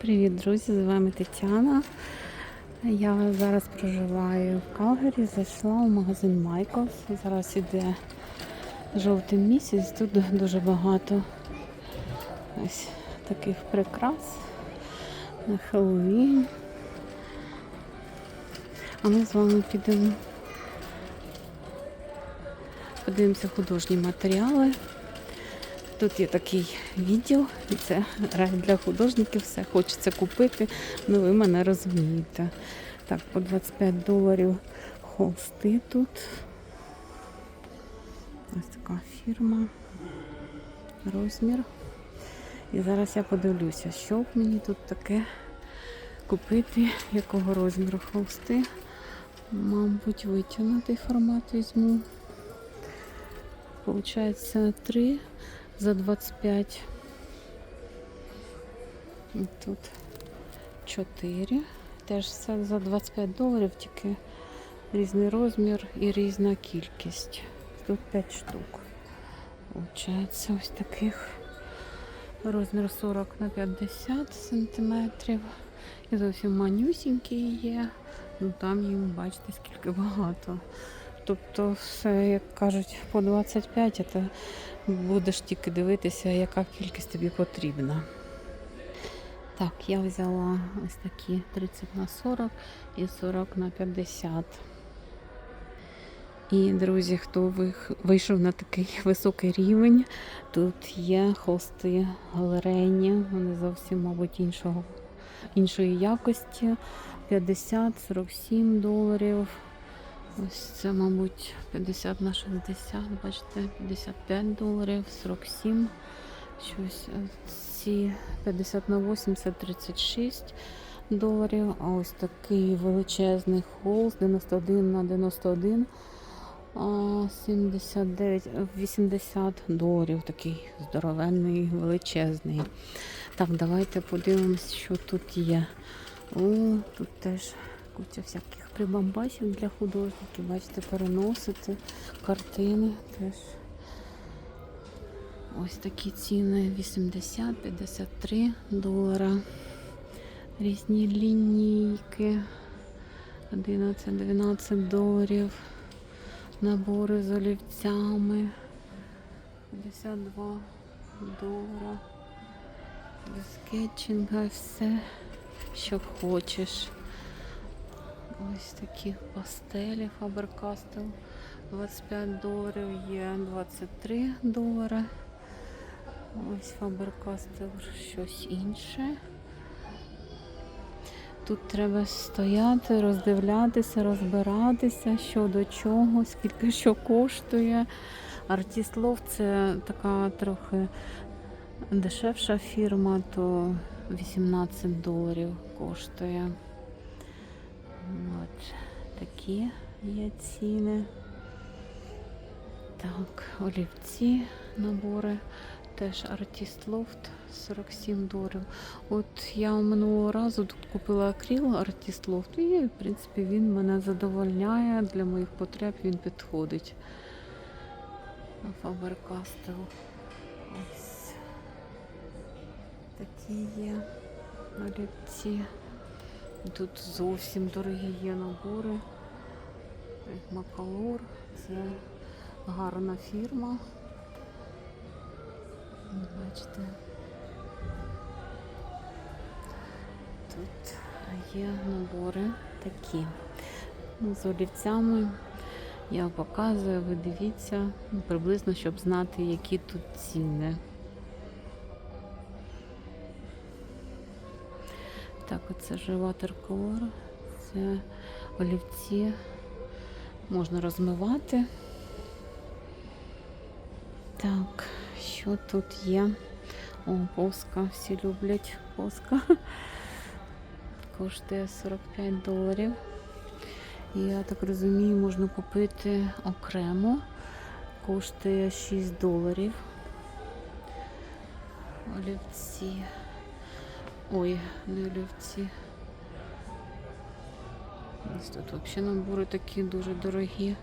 Привіт, друзі! З вами Тетяна. Я зараз проживаю в Калгарі. Зайшла в магазин Майклс. Зараз іде жовтий місяць. Тут дуже багато ось таких прикрас на Хеллоуін. А ми з вами підемо. Подивимося художні матеріали. Тут є такий відділ, і це рай для художників, все хочеться купити, ну ви мене розумієте. Так, по 25 доларів холсти тут. Ось така фірма, розмір. І зараз я подивлюся, що б мені тут таке купити, якого розміру холсти. Мабуть, витягнутий формат візьму. Получається 3 за 25. І Тут 4. Теж все за 25 доларів, тільки різний розмір і різна кількість. Тут 5 штук. Получається ось таких розмір 40 на 50 сантиметрів. І зовсім манюсінькі є. Ну там їм бачите, скільки багато. Тобто, як кажуть, по 25, а ти будеш тільки дивитися, яка кількість тобі потрібна. Так, я взяла ось такі 30 на 40 і 40 на 50. І, друзі, хто вийшов на такий високий рівень, тут є холсти галерейні, вони зовсім, мабуть, іншого, іншої якості. 50-47 доларів. Ось це, мабуть, 50 на 60, бачите, 55 доларів, 47. Щось е, ці 50 на 80, 36 доларів. А ось такий величезний холст 91 на 91. 79, е, 80 доларів, такий здоровенний, величезний. Так, давайте подивимось, що тут є. О, тут теж куча всяких прибамбасів для художників. Бачите, переносити картини теж. Ось такі ціни 80-53 долара. Різні лінійки. 11-12 доларів. Набори з олівцями. 52 долара. Для скетчинга все, що хочеш. Ось такі пастелі Faber-Castell. 25 доларів є 23 долари. Ось Faber-Castell щось інше. Тут треба стояти, роздивлятися, розбиратися, що до чого, скільки що коштує. Артіслов це така трохи дешевша фірма, то 18 доларів коштує. Такі є ціни. Так, олівці, набори. Теж Artist Loft 47 доларів. От я минулого разу тут купила акрил Artist Loft і, в принципі, він мене задовольняє. Для моїх потреб він підходить. Faber-Castell. Ось такі є олівці. Тут зовсім дорогі є набори. Макалор. Це гарна фірма. Бачите. Тут є набори такі. З олівцями я показую, ви дивіться приблизно, щоб знати, які тут ціни. Так, оце же watercolor. Це олівці можна розмивати. Так, що тут є? О, поска, всі люблять поска. Коштує 45 доларів. Я так розумію, можна купити окремо. Коштує 6 доларів. Олівці. Ой, не олівці. Ось тут взагалі набори такі дуже дорогі.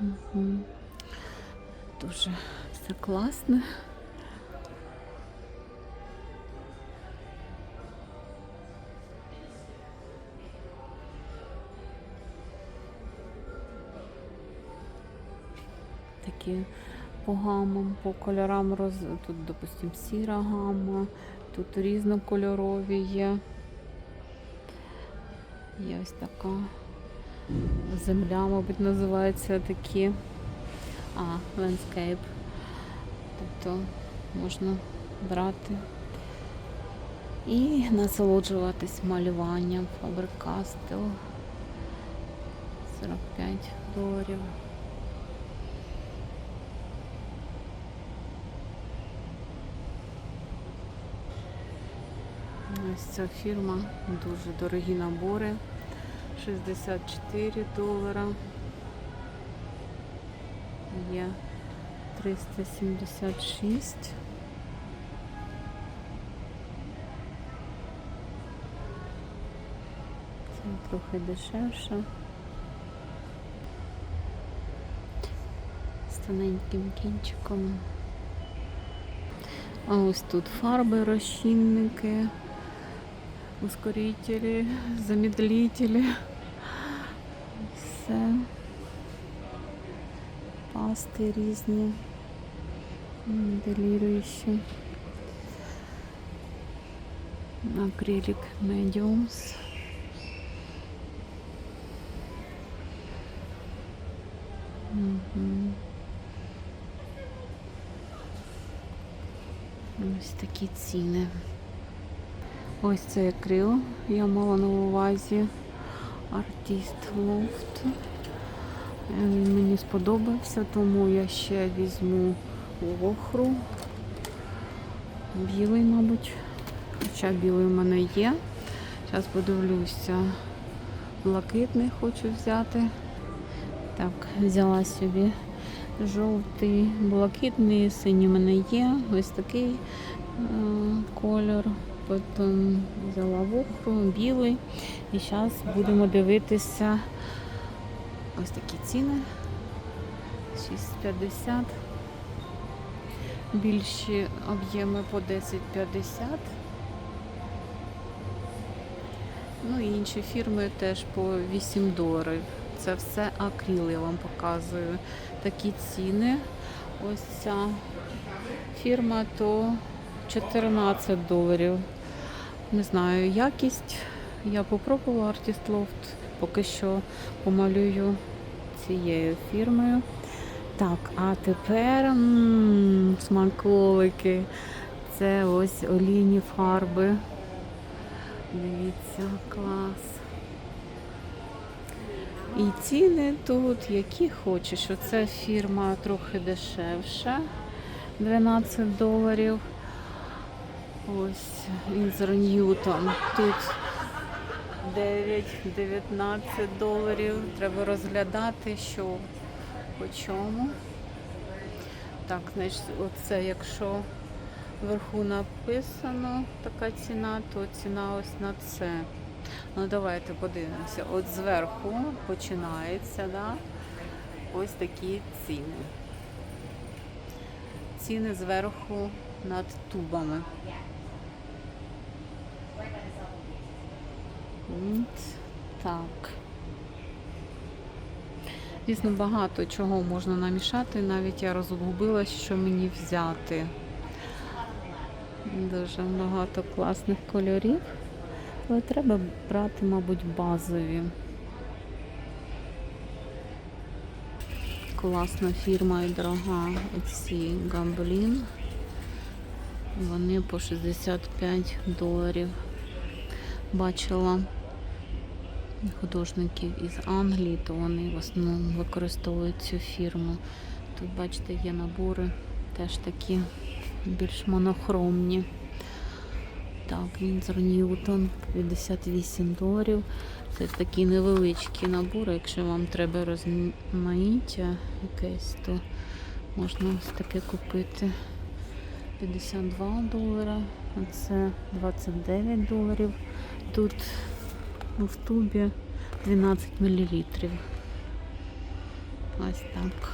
Угу. Дуже все класне. Такі по гамам, по кольорам роз... тут, допустимо, сіра гама, тут різнокольорові є. Є ось така земля, мабуть, називається такі. А, лендскейп. Тобто можна брати і насолоджуватись малюванням Faber-Castell. 45 доларів. Ось ця фірма, дуже дорогі набори. 64 долара. Є 376. Це трохи дешевше. З тоненьким кінчиком. А ось тут фарби, розчинники, ускорителі, замедлителі. Все. Пасти різні, моделіруючі. Акрилік Mediums. Мгм. Ось такі ціни. Ось цей акрил. Я мала на увазі Артист Лофт. Він мені сподобався, тому я ще візьму охру. Білий, мабуть. Хоча білий у мене є. Зараз подивлюся. Блакитний хочу взяти. Так, взяла собі жовтий, блакитний, синій в мене є. Ось такий е, кольор. Потім взяла вухру, білий. І зараз будемо дивитися ось такі ціни. 6,50. Більші об'єми по 10,50. Ну і інші фірми теж по 8 доларів. Це все акрил, я вам показую. Такі ціни. Ось ця фірма то 14 доларів. Не знаю, якість. Я попробувала Artist Loft. Поки що помалюю цією фірмою. Так, а тепер м, смаколики. Це ось олійні фарби. Дивіться, клас. І ціни тут, які хочеш. Оця фірма трохи дешевша. 12 доларів. Ось Вінзор Ньютон. Тут 9-19 доларів. Треба розглядати, що по чому. Так, значить, оце, якщо вверху написано така ціна, то ціна ось на це. Ну давайте подивимося. От зверху починається, да? ось такі ціни. Ціни зверху над тубами. От так. Звісно, багато чого можна намішати, навіть я розгубила, що мені взяти. Дуже багато класних кольорів. Але треба брати, мабуть, базові. Класна фірма і дорога. Оці Гамблін. Вони по 65 доларів. Бачила художників із Англії, то вони в основному використовують цю фірму. Тут, бачите, є набори теж такі більш монохромні. Так, Вінзор Ньютон 58 доларів. Це такі невеличкі набори. Якщо вам треба розмаїття якесь, то можна ось таке купити. 52 долара, це 29 доларів. Тут в тубі 12 мл. Ось так.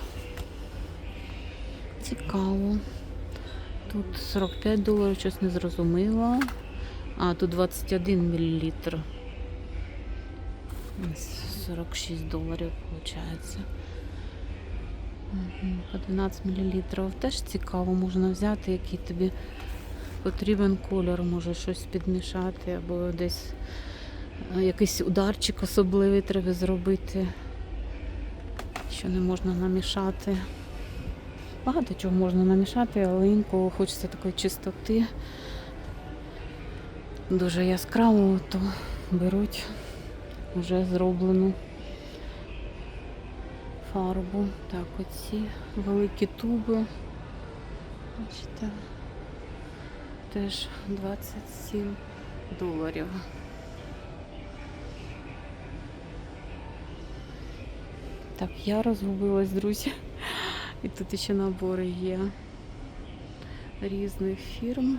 Цікаво. Тут 45 доларів, щось не зрозуміло. А, тут 21 мл. 46 доларів, виходить. По 12 мл. Теж цікаво, можна взяти, який тобі потрібен кольор, може щось підмішати, або десь якийсь ударчик особливий треба зробити, що не можна намішати. Багато чого можна намішати, але інколи хочеться такої чистоти. Дуже яскраво, то беруть вже зроблену фарбу. Так, оці великі туби. Бачите, теж 27 доларів. Так, я розгубилась, друзі. І тут ще набори є різних фірм.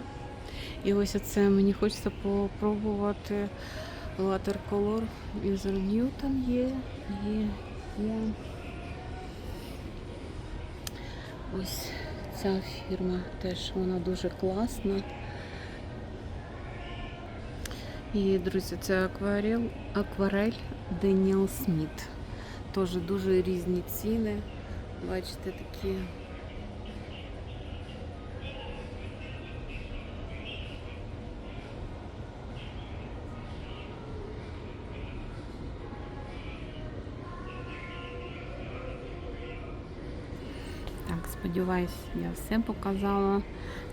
І ось оце мені хочеться попробувати Watercolor Winsor Newton є, є, є. Ось ця фірма теж вона дуже класна. І, друзі, це акварель, акварель Деніел Сміт. Теж дуже різні ціни. Бачите, такі. Так, сподіваюсь, я все показала.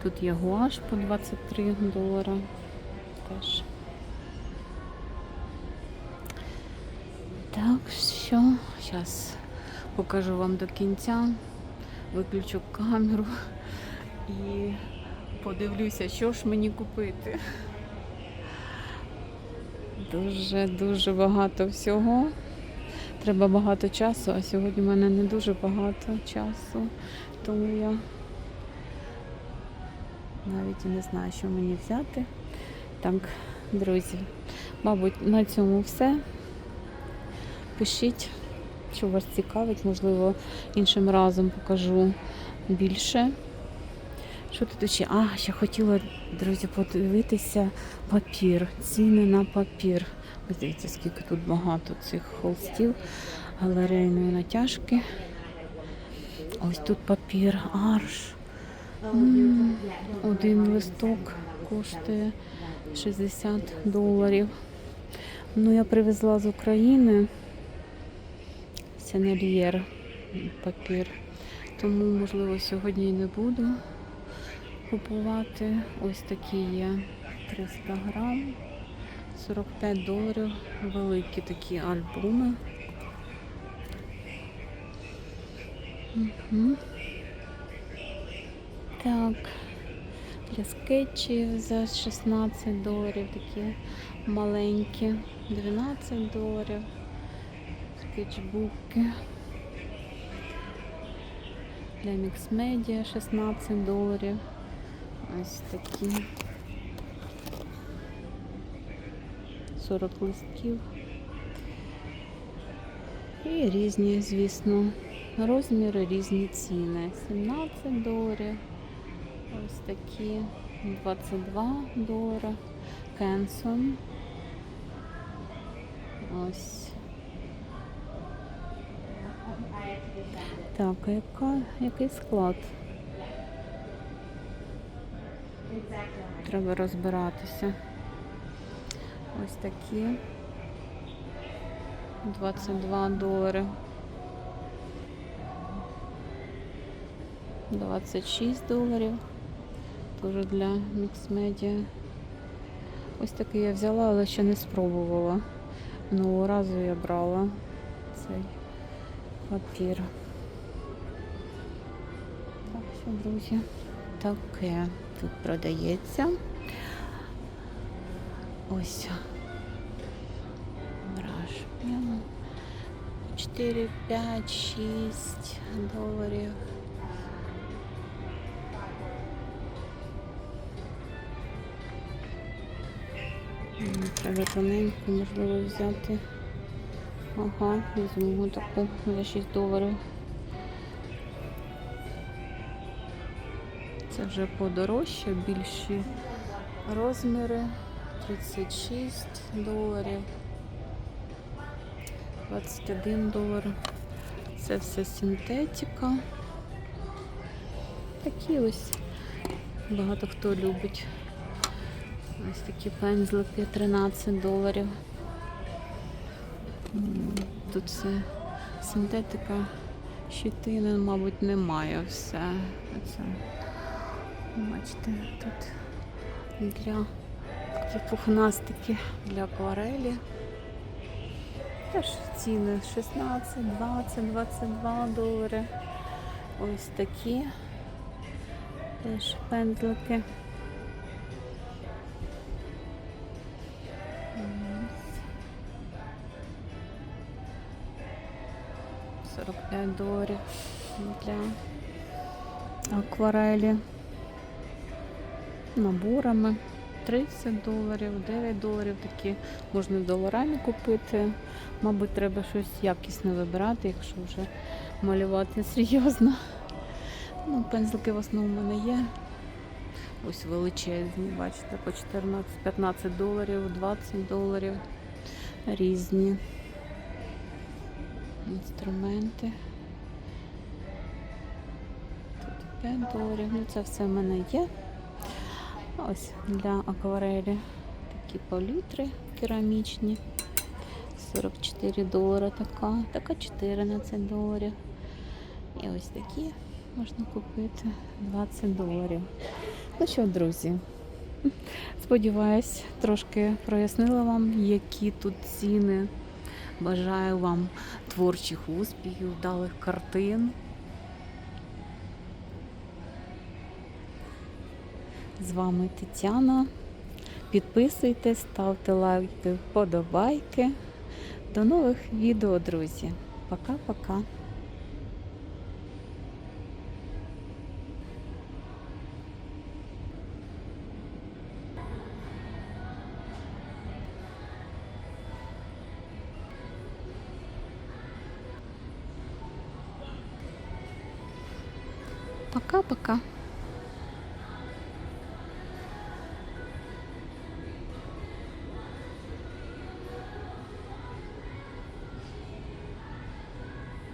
Тут є гуаш по 23 долара. Теж. Так що, зараз покажу вам до кінця, виключу камеру і подивлюся, що ж мені купити. Дуже-дуже багато всього. Треба багато часу, а сьогодні в мене не дуже багато часу, тому я навіть і не знаю, що мені взяти. Так, друзі, мабуть, на цьому все. Пишіть, що вас цікавить, можливо, іншим разом покажу більше. Що тут ще? А, ще хотіла, друзі, подивитися папір, ціни на папір. Ось дивіться, скільки тут багато цих холстів галерейної натяжки. Ось тут папір, арш. М, Один листок коштує 60 доларів. Ну, я привезла з України сенельєр папір. Тому, можливо, сьогодні і не буду купувати. Ось такі є 300 грам, 45 доларів. Великі такі альбоми. Мгм. Так, для скетчів за 16 доларів такі маленькі, 12 доларів. Скетчбуки. Для мікс-медіа 16 доларів. Ось такі. 40 листків. І різні, звісно, розміри, різні ціни. 17 доларів. Ось такі 22 долара. Кенсон. Ось. Так, а яка, який склад? Треба розбиратися. Ось такі. 22 долари. 26 доларів. Теж для мікс-медіа. Ось такий я взяла, але ще не спробувала. Минулого разу я брала цей папір. Так що, друзі, таке тут продається. Ось. Браш. 4, 5, 6 доларів. Треба тоненьку, можливо, взяти. Ага, візьму таку за 6 доларів. Це вже подорожче, більші розміри. 36 доларів. 21 долар. Це все синтетика. Такі ось багато хто любить. Ось такі пензлики 13 доларів. Тут все синтетика, щитини, мабуть, немає все. Оце. Бачите, тут для такі пухнастики для акварелі. Теж ціни 16, 20, 22 долари. Ось такі теж пензлики. Ось. 45 доларів для акварелі. Наборами 30 доларів, 9 доларів такі можна доларами купити. Мабуть, треба щось якісне вибирати, якщо вже малювати серйозно. Ну, пензлики в основному мене є. Ось величезні, бачите, по 14-15 доларів, 20 доларів. Різні інструменти. 5 доларів. Ну, це все в мене є. Ось для акварелі такі палітри керамічні. 44 долара така, така 14 доларів. І ось такі можна купити 20 доларів. Ну що, друзі, сподіваюсь, трошки прояснила вам, які тут ціни. Бажаю вам творчих успіхів, вдалих картин. З вами Тетяна. Підписуйтесь, ставте лайки, вподобайки. До нових відео, друзі. Пока-пока.